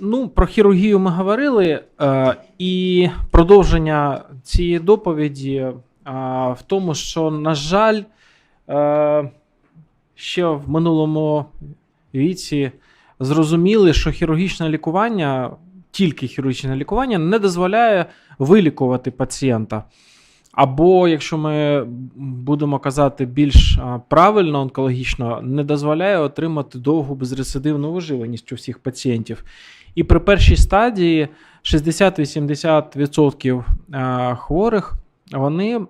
Ну, про хірургію ми говорили, е, і продовження цієї доповіді е, в тому, що, на жаль, е, ще в минулому віці зрозуміли, що хірургічне лікування, тільки хірургічне лікування, не дозволяє вилікувати пацієнта. Або, якщо ми будемо казати більш правильно, онкологічно, не дозволяє отримати довгу безрецидивну виживаність у всіх пацієнтів. І при першій стадії 60-80% хворих вони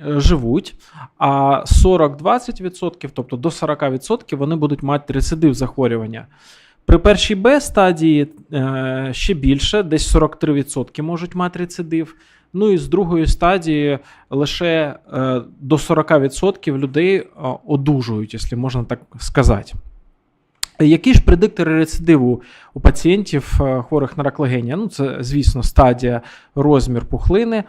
живуть, а 40-20%, тобто до 40%, вони будуть мати рецидив захворювання. При першій Б стадії е, ще більше, десь 43% можуть мати рецидив. Ну і з другої стадії лише е, до 40% людей е, одужують, якщо можна так сказати. Які ж предиктори рецидиву у пацієнтів е, хворих на рак легенія? Ну, це, звісно, стадія розмір пухлини.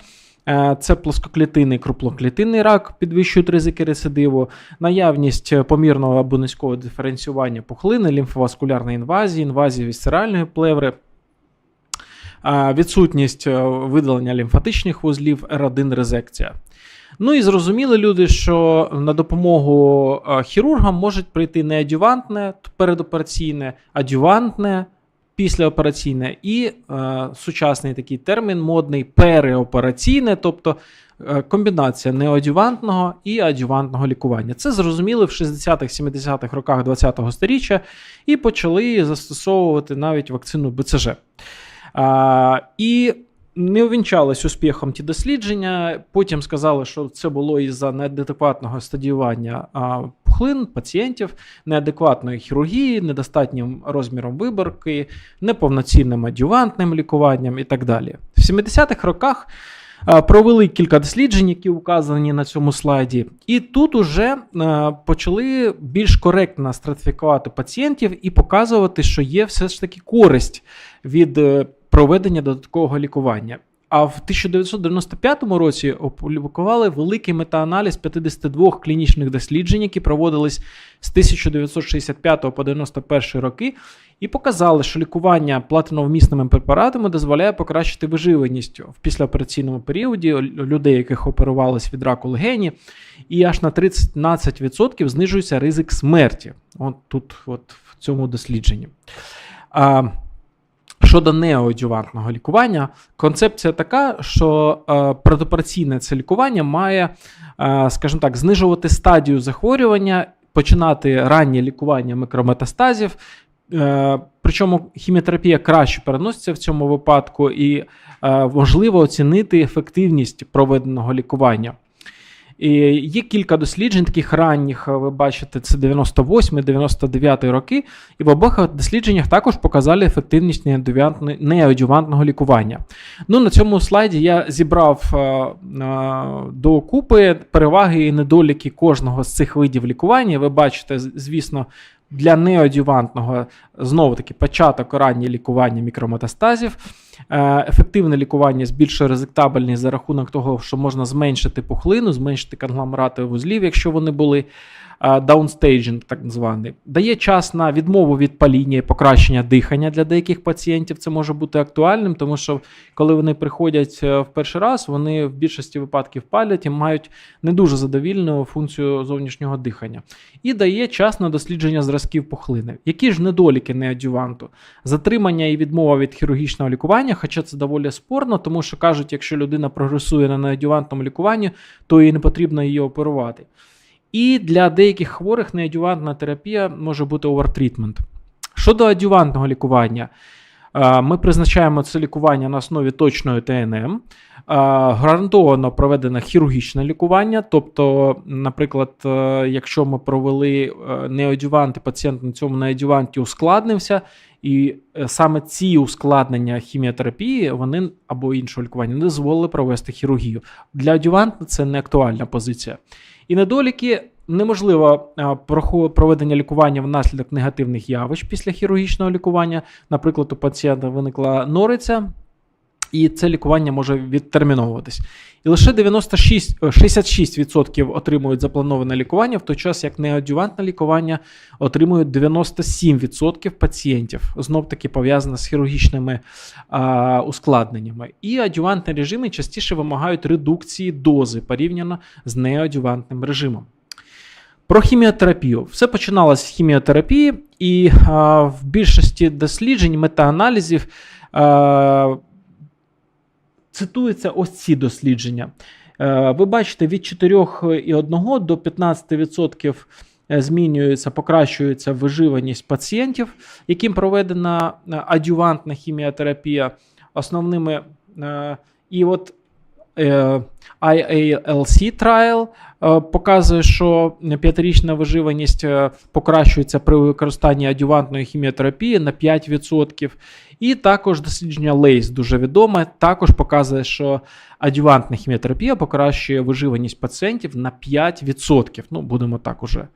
Е, Це плоскоклітинний круплоклітинний рак підвищують ризики рецидиву, наявність помірного або низького диференціювання пухлини, лімфоваскулярної інвазії, інвазії вісцеральної плеври, е, відсутність е, видалення лімфатичних вузлів, R1 резекція. Ну і зрозуміли люди, що на допомогу е, хірургам можуть прийти не адювантне передопераційне, адювантне післяопераційне і е, сучасний такий термін модний переопераційне, тобто е, комбінація неоадювантного і адювантного лікування. Це зрозуміли в 60-х-70-х роках ХХ століття і почали застосовувати навіть вакцину БЦЖ. А, і не увінчались успіхом ті дослідження. Потім сказали, що це було із-за неадекватного стадіювання пухлин пацієнтів, неадекватної хірургії, недостатнім розміром виборки, неповноцінним адювантним лікуванням і так далі. В 70-х роках провели кілька досліджень, які указані на цьому слайді, і тут уже почали більш коректно стратифікувати пацієнтів і показувати, що є все ж таки користь від е, проведення додаткового лікування. А в 1995 році опублікували великий метааналіз 52 клінічних досліджень, які проводились з 1965 по 91 роки, і показали, що лікування платиновмісними препаратами дозволяє покращити виживаність в післяопераційному періоді людей, яких оперувалися від раку легені, і аж на 13% знижується ризик смерті. От тут, от в цьому дослідженні. А, Щодо неоадювантного лікування, концепція така, що е, предопераційне це лікування має, е, скажімо так, знижувати стадію захворювання, починати раннє лікування микрометастазів. Е, причому хіміотерапія краще переноситься в цьому випадку, і е, важливо оцінити ефективність проведеного лікування. І Є кілька досліджень, таких ранніх, ви бачите, це 98-99 роки, і в обох дослідженнях також показали ефективність неодювантного лікування. Ну, На цьому слайді я зібрав а, а, до купи переваги і недоліки кожного з цих видів лікування. Ви бачите, звісно, для неодювантного знову таки початок раннє лікування мікрометастазів. Ефективне лікування збільшує ризиктабельність за рахунок того, що можна зменшити пухлину, зменшити конгломерати вузлів, якщо вони були даунстейджинг, так званий. Дає час на відмову від паління і покращення дихання для деяких пацієнтів. Це може бути актуальним, тому що коли вони приходять в перший раз, вони в більшості випадків палять і мають не дуже задовільну функцію зовнішнього дихання. І дає час на дослідження зразків пухлини. Які ж недоліки неадюванту? Затримання і відмова від хірургічного лікування, хоча це доволі спорно, тому що кажуть, якщо людина прогресує на неадювантному лікуванні, то їй не потрібно її оперувати. І для деяких хворих неадювантна терапія може бути овертрітмент. Щодо адювантного лікування, ми призначаємо це лікування на основі точної ТНМ, гарантовано проведене хірургічне лікування. Тобто, наприклад, е, якщо ми провели е, неодювант і пацієнт на цьому неодюванті ускладнився, і е, саме ці ускладнення хіміотерапії вони або іншого лікування не дозволили провести хірургію. Для адюванта це не актуальна позиція. І недоліки неможливо проведення лікування внаслідок негативних явищ після хірургічного лікування. Наприклад, у пацієнта виникла нориця. І це лікування може відтерміновуватись. І лише 96, 66% отримують заплановане лікування, в той час як неадювантне лікування отримують 97% пацієнтів, знов таки пов'язане з хірургічними а, ускладненнями. І адювантні режими частіше вимагають редукції дози порівняно з неадювантним режимом. Про хіміотерапію. Все починалося з хіміотерапії, і а, в більшості досліджень, метааналізів. А, цитуються ось ці дослідження. Е, ви бачите, від 4,1 до 15% е, змінюється, покращується виживаність пацієнтів, яким проведена е, адювантна хіміотерапія. Основними і от IALC trial показує, що п'ятирічна виживаність покращується при використанні адювантної хіміотерапії на 5%. І також дослідження Лейс дуже відоме, також показує, що адювантна хіміотерапія покращує виживаність пацієнтів на 5%. Ну, будемо так уже.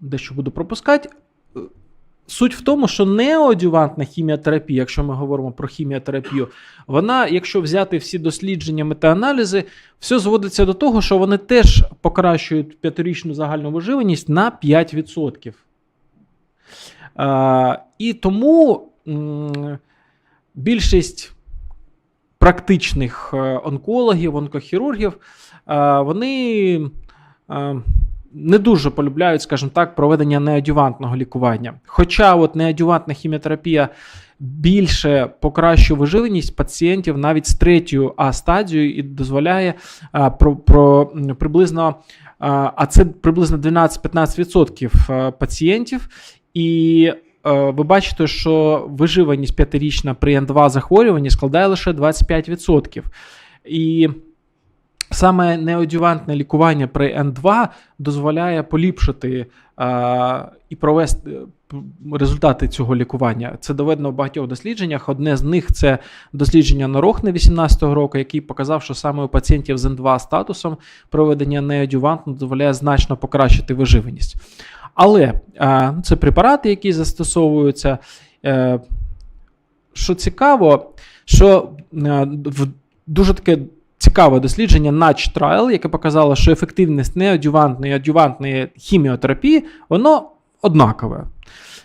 Дещо буду пропускати. Суть в тому, що неоадювантна хіміотерапія, якщо ми говоримо про хіміотерапію, вона, якщо взяти всі дослідження метааналізи, все зводиться до того, що вони теж покращують п'ятирічну загальну виживаність на 5%. І тому більшість практичних е, онкологів, онкохірургів, вони не дуже полюбляють, скажімо так, проведення неадювантного лікування. Хоча от неадювантна хіміотерапія більше покращує виживленість пацієнтів навіть з третьою А стадією і дозволяє про, про приблизно. А це приблизно 12-15% е, пацієнтів, і е, ви бачите, що виживаність п'ятирічна при Н2 захворюванні складає лише 25%. І саме неодювантне лікування при Н2 дозволяє поліпшити е, і провести. Результати цього лікування це доведено в багатьох дослідженнях. Одне з них це дослідження на Рохне 18-го року, який показав, що саме у пацієнтів з Н2 статусом проведення неодювантно дозволяє значно покращити виживаність. Але це препарати, які застосовуються. Е, що цікаво, що е, в дуже таке цікаве дослідження Natch Trial, яке показало, що ефективність неадювантної і адювантної хіміотерапії, воно однакове.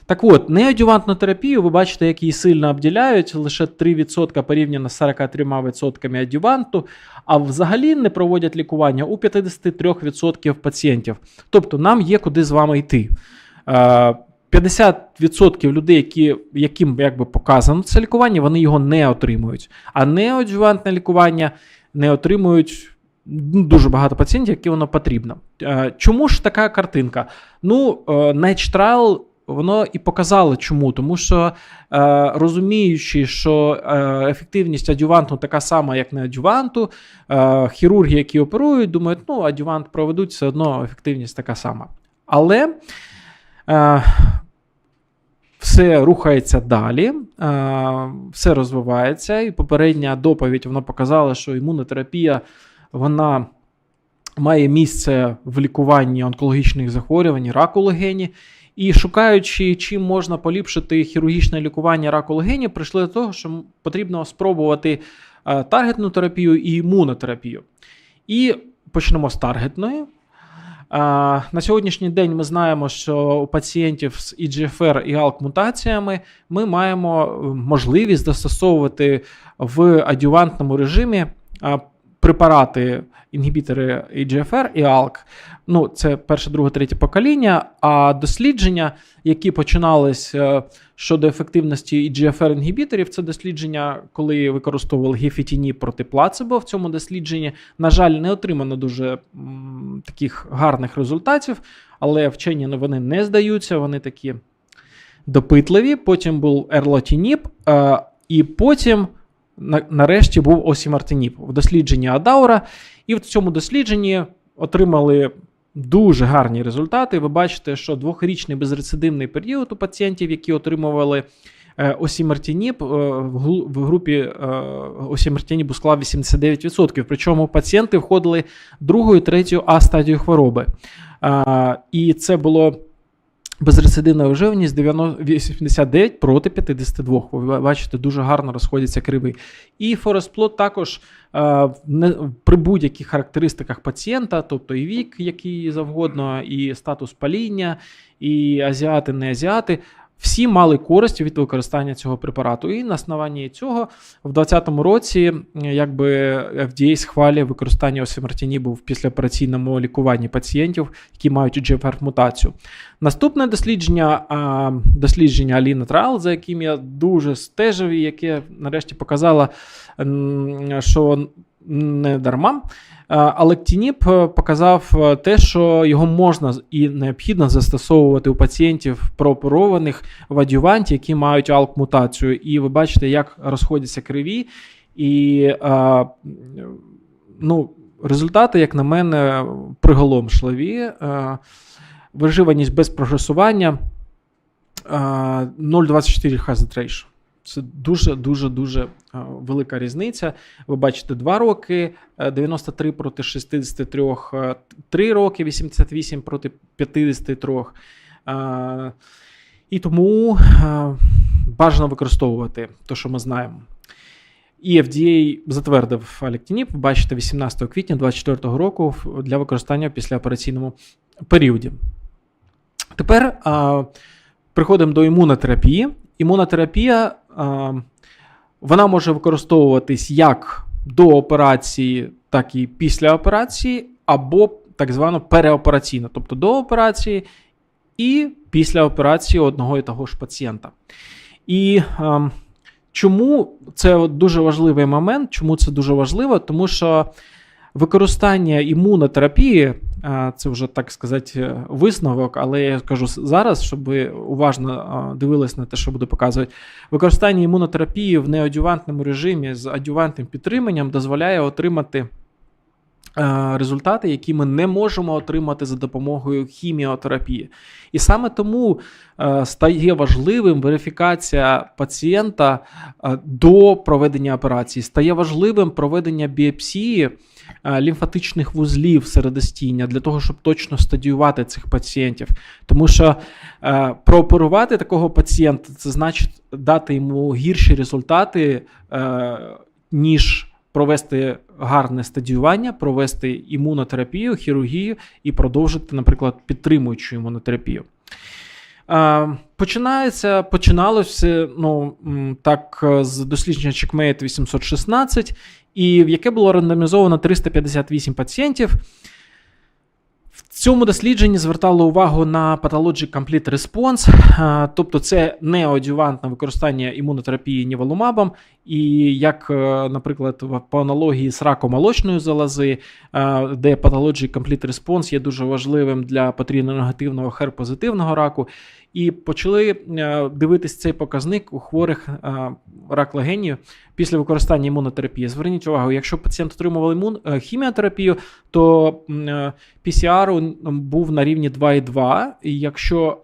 Так от, неадювантну терапію, ви бачите, як її сильно обділяють, лише 3% порівняно з 43% адюванту, а взагалі не проводять лікування у 53% пацієнтів. Тобто нам є куди з вами йти. 50% людей, які, яким якби показано це лікування, вони його не отримують. А неадювантне лікування не отримують. Ну, дуже багато пацієнтів, які воно потрібно. Чому ж така картинка? Ну, Night Trial воно і показало чому. Тому що е, розуміючи, що е, ефективність адюванту така сама, як не адюванту, е, хірурги, які оперують, думають, ну, адювант проведуть, все одно ефективність така сама. Але е, все рухається далі, е, все розвивається, і попередня доповідь вона показала, що імунотерапія вона. Має місце в лікуванні онкологічних захворювань, раку легені, і шукаючи, чим можна поліпшити хірургічне лікування раку легені, прийшли до того, що потрібно спробувати е, таргетну терапію і імунотерапію. І почнемо з таргетної. На сьогоднішній день ми знаємо, що у пацієнтів з EGFR і ALK мутаціями ми маємо можливість застосовувати в адювантному режимі препарати, інгібітори EGFR і ALK, ну це перше, друге, третє покоління. А дослідження, які починались е, щодо ефективності egfr інгібіторів це дослідження, коли використовували гефітіні проти плацебо. В цьому дослідженні, на жаль, не отримано дуже м, таких гарних результатів, але вчені вони не здаються, вони такі допитливі. Потім був ерлотініп, е, і потім нарешті був осімартиніп в дослідженні Адаура. І в цьому дослідженні отримали дуже гарні результати. Ви бачите, що двохрічний безрецидивний період у пацієнтів, які отримували е, осімартиніп, е, в групі е, осімартиніпу склав 89%. Причому пацієнти входили другою, третьою А стадію хвороби. І це було Безрецидивна виживаність 90 89 проти 52. Ви бачите, дуже гарно розходяться криви. І форесплот також е, при будь-яких характеристиках пацієнта, тобто і вік, який завгодно, і статус паління, і азіати, не азіати, всі мали користь від використання цього препарату. І на основанні цього в 2020 році якби FDA схвалює використання осемертінібу в післяопераційному лікуванні пацієнтів, які мають GFR мутацію. Наступне дослідження дослідження Alina Trial, за яким я дуже стежив, і яке нарешті показало, що не дарма. Алектініп показав е, те, що його можна і необхідно застосовувати у пацієнтів прооперованих в адюванті, які мають алк-мутацію. І ви бачите, як розходяться криві. І ну, результати, як на мене, приголомшливі. Виживаність без прогресування 0,24 hazard ratio. Це дуже-дуже дуже велика різниця. Ви бачите, 2 роки, 93 проти 63, 3 роки, 88 проти 53. І тому бажано використовувати те, що ми знаємо. І FDA затвердив Алектініп, бачите, 18 квітня 2024 року для використання в післяопераційному періоді. Тепер а, приходимо до імунотерапії. Імунотерапія вона може використовуватись як до операції, так і після операції, або так звано переопераційно, тобто до операції і після операції одного і того ж пацієнта. І чому це дуже важливий момент? Чому це дуже важливо? Тому що використання імунотерапії це вже так сказати висновок, але я скажу зараз, щоб ви уважно дивились на те, що буду показувати. Використання імунотерапії в неадювантному режимі з адювантним підтриманням дозволяє отримати. Результати, які ми не можемо отримати за допомогою хіміотерапії. І саме тому стає важливим верифікація пацієнта до проведення операції, стає важливим проведення біопсії лімфатичних вузлів середостіння для того, щоб точно стадіювати цих пацієнтів. Тому що е, прооперувати такого пацієнта це значить дати йому гірші результати, е, ніж провести гарне стадіювання, провести імунотерапію, хірургію і продовжити, наприклад, підтримуючу імунотерапію. Починається, починалося ну, так, з дослідження Checkmate 816, і в яке було рандомізовано 358 пацієнтів. В цьому дослідженні звертало увагу на Pathologic Complete Response, тобто це неодювантне використання імунотерапії ніволумабом, і як, е, наприклад, по аналогії з раком молочної залози, де Pathologic Complete Response є дуже важливим для потрійно-негативного хер-позитивного раку, і почали е, дивитись цей показник у хворих е, рак легенів після використання імунотерапії. Зверніть увагу, якщо пацієнт отримував імун е, хіміотерапію, то Був на рівні 2,2, і якщо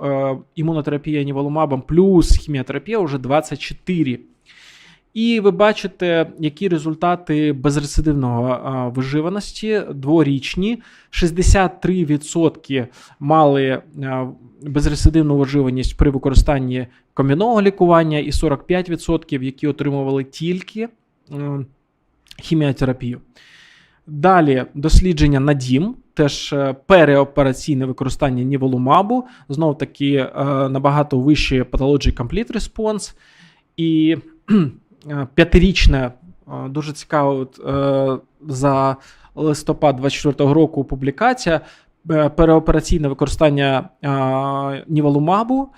імунотерапія ніволумабом плюс хіміотерапія вже 24. І ви бачите, які результати безрецидивного виживаності дворічні. 63% мали безрецидивну виживаність при використанні комбінованого лікування, і 45%, які отримували тільки хіміотерапію. Далі дослідження на дім, теж е, переопераційне використання ніволумабу, знов таки е, набагато вищий Pathology Complete Response. І Е, п'ятирічне, дуже цікаво за листопад 24-го року публікація. Переопераційне використання ніволумабу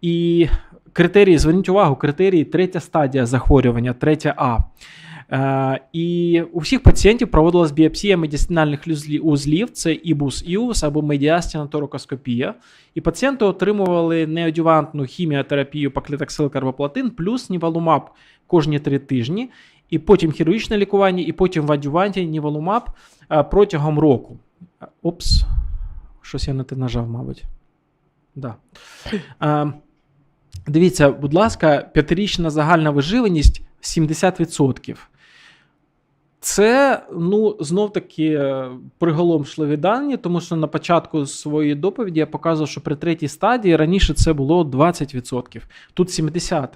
і критерії, зверніть увагу, критерії третя стадія захворювання, третя А. І у всіх пацієнтів проводилась біопсія медіастинальних узлів, це ібус іус або медіастіна торокоскопія. І пацієнти отримували неодювантну хіміотерапію паклітаксил карбоплатин плюс нівалумаб кожні три тижні, і потім хірургічне лікування, і потім в адюванті нівалумаб протягом року. Опс, щось я не те нажав, мабуть. Да. Дивіться, будь ласка, п'ятирічна загальна виживаність 70%. Це ну знов таки е, приголомшливі дані, тому що на початку своєї доповіді я показував, що при третій стадії раніше це було 20%, тут 70%.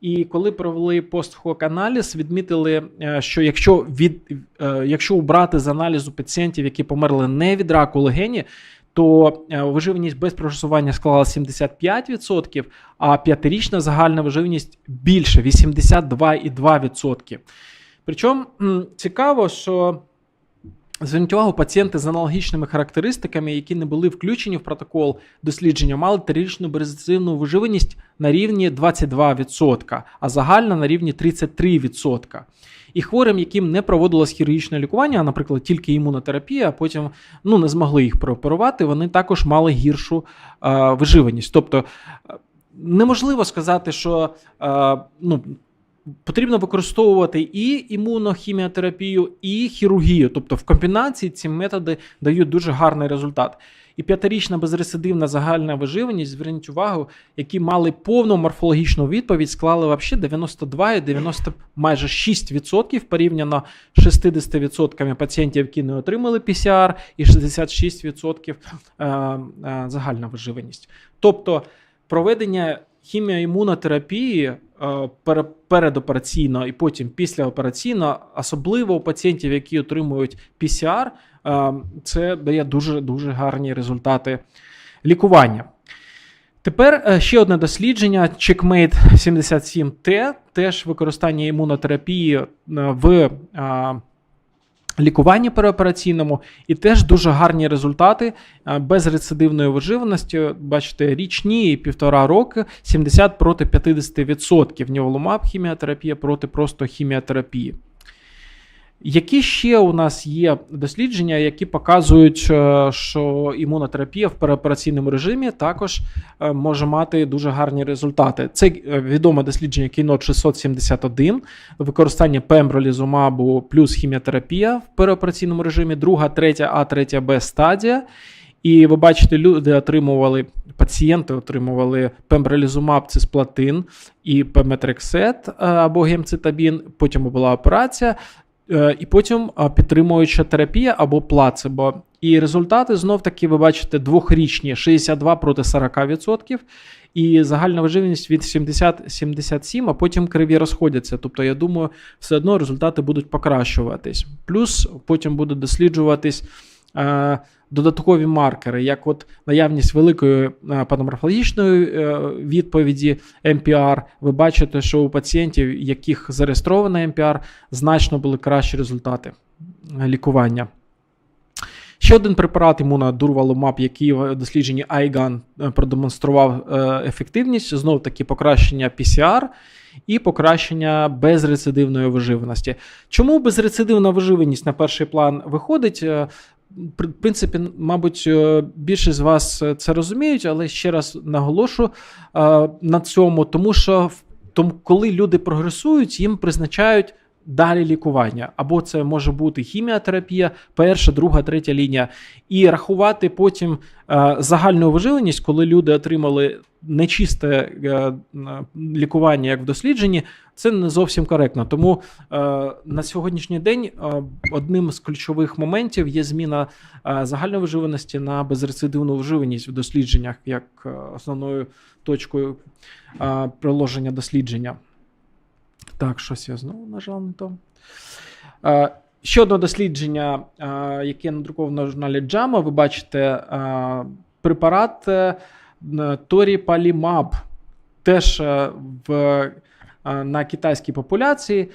І коли провели постхок аналіз, відмітили, е, що якщо від е, якщо убрати з аналізу пацієнтів, які померли не від раку легені, то виживаність без проживання склала 75%, а п'ятирічна загальна виживність більше 82,2%. Причому цікаво, що зверніть увагу, пацієнти з аналогічними характеристиками, які не були включені в протокол дослідження, мали трирічну безрецидивну виживаність на рівні 22%, а загальна на рівні 33%. І хворим, яким не проводилось хірургічне лікування, а, наприклад, тільки імунотерапія, а потім ну, не змогли їх прооперувати, вони також мали гіршу е, виживаність. Тобто неможливо сказати, що е, ну, Потрібно використовувати і імунохіміотерапію, і хірургію. Тобто в комбінації ці методи дають дуже гарний результат. І п'ятирічна безрецидивна загальна виживаність, зверніть увагу, які мали повну морфологічну відповідь, склали взагалі 92 і 90 майже 6% порівняно з 60% пацієнтів, які не отримали PCR, і 66% е, е, загальна виживаність. Тобто проведення хіміоімунотерапії е, передопераційно і потім післяопераційно, особливо у пацієнтів, які отримують PCR, е, це дає дуже дуже гарні результати лікування. Тепер е, ще одне дослідження: Checkmate 77T, теж використання імунотерапії в лікуванні переопераційному, і теж дуже гарні результати е, без рецидивної виживаності. Бачите, річні півтора роки 70 проти 50%. Ніволумаб хіміотерапія проти просто хіміотерапії. Які ще у нас є дослідження, які показують, е, що імунотерапія в переопераційному режимі також е, може мати дуже гарні результати? Це е, відоме дослідження Keynote 671, використання пембролізумабу плюс хіміотерапія в переопераційному режимі, друга, третя, А, третя Б стадія. І ви бачите, люди отримували, пацієнти отримували пембролізумаб, цисплатин і пеметрексет або гемцитабін. Потім була операція. Е, і потім підтримуюча терапія або плацебо. І результати знов таки ви бачите двохрічні 62 проти 40%. І загальна виживність від 70-77, а потім криві розходяться. Тобто, я думаю, все одно результати будуть покращуватись. Плюс потім буде досліджуватись додаткові маркери, як от наявність великої е, паноморфологічної е, відповіді МПР. Ви бачите, що у пацієнтів, яких зареєстровано МПР, значно були кращі результати лікування. Ще один препарат імунодурвалумаб, який в дослідженні IGAN е, продемонстрував ефективність, знов таки покращення PCR і покращення безрецидивної виживаності. Чому безрецидивна виживаність на перший план виходить? В принципі, мабуть, більше більшість з вас е, це розуміють, але ще раз наголошу е, на цьому, тому що тому, коли люди прогресують, їм призначають. Далі лікування, або це може бути хіміотерапія, перша, друга, третя лінія, і рахувати потім е, загальну виживленість, коли люди отримали нечисте е, лікування, як в дослідженні, це не зовсім коректно. Тому е, на сьогоднішній день е, одним з ключових моментів є зміна загальної виживаності на безрецидивну вживаність в дослідженнях, як основною точкою приложення дослідження. Так, щось я знову нажав на то. Ще одне дослідження, яке надруковано в журналі JAMA, ви бачите препарат Торіпалімаб теж е, в, е, на китайській популяції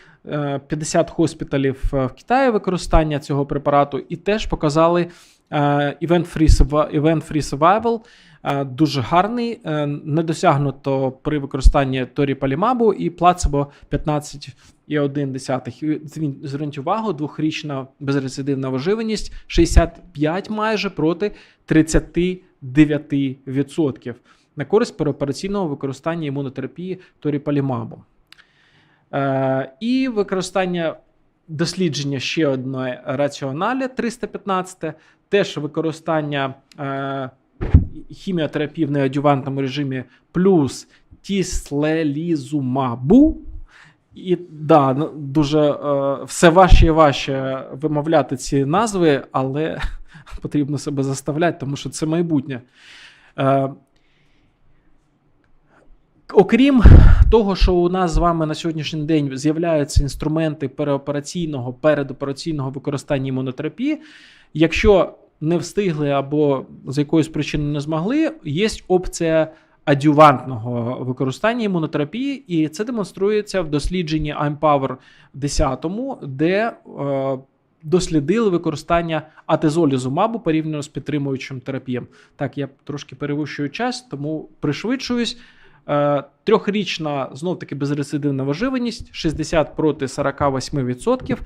50 е, госпіталів в Китаї використання цього препарату, і теж показали event-free survival, дуже гарний, не досягнуто при використанні торіпалімабу і плацебо 15,1. Зверніть увагу, двохрічна безрецидивна виживаність 65 майже проти 30 9% на користь переопераційного використання імунотерапії торіпалімабу. Е, І використання дослідження ще одної раціоналі 315, теж використання е, хіміотерапії в неадювантному режимі плюс тіслелізумабу. І да, ну, дуже е, все важче і важче вимовляти ці назви, але потрібно себе заставляти, тому що це майбутнє. Е, окрім того, що у нас з вами на сьогоднішній день з'являються інструменти переопераційного, передопераційного використання імунотерапії, якщо не встигли або з якоїсь причини не змогли, є опція адювантного використання імунотерапії, і це демонструється в дослідженні IMPower 10, де е, дослідили використання атезолізумабу порівняно з підтримуючим терапієм. Так, я трошки перевищую час, тому пришвидшуюсь. Е, Трьохрічна знов таки безрецидивна виживаність 60 проти 48%,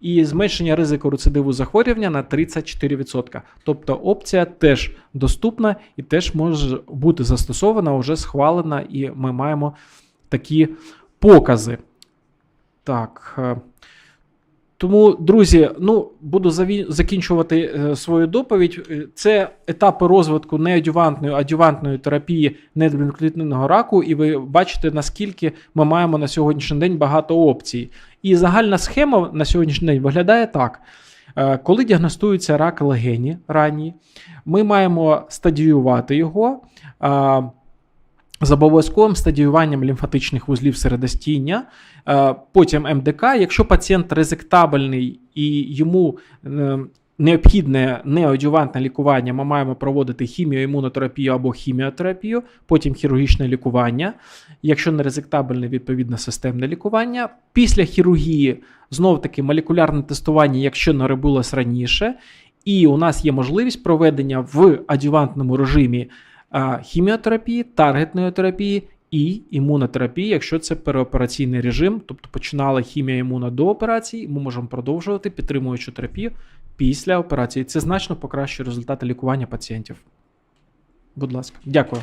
і зменшення ризику рецидиву захворювання на 34%. Тобто опція теж доступна і теж може бути застосована, вже схвалена, і ми маємо такі покази. Так. Тому, друзі, ну буду закінчувати е, свою доповідь. Е, Це етапи розвитку неадювантної, адювантної терапії недоклітинного раку, і ви бачите, наскільки ми маємо на сьогоднішній день багато опцій. І загальна схема на сьогоднішній день виглядає так: Е, коли діагностується рак легені ранній, ми маємо стадіювати його. З обов'язковим стадіюванням лімфатичних вузлів середостіння, е, потім МДК. Якщо пацієнт резектабельний і йому е, необхідне неодювантне лікування, ми маємо проводити хіміоімунотерапію або хіміотерапію, потім хірургічне лікування. Якщо не резектабельне, відповідно системне лікування. Після хірургії знов таки молекулярне тестування, якщо не робилось раніше. І у нас є можливість проведення в адювантному режимі хіміотерапії, таргетної терапії і імунотерапії, якщо це переопераційний режим, тобто починала хімія імуна до операції, ми можемо продовжувати підтримуючу терапію після операції. Це значно покращує результати лікування пацієнтів. Будь ласка, дякую.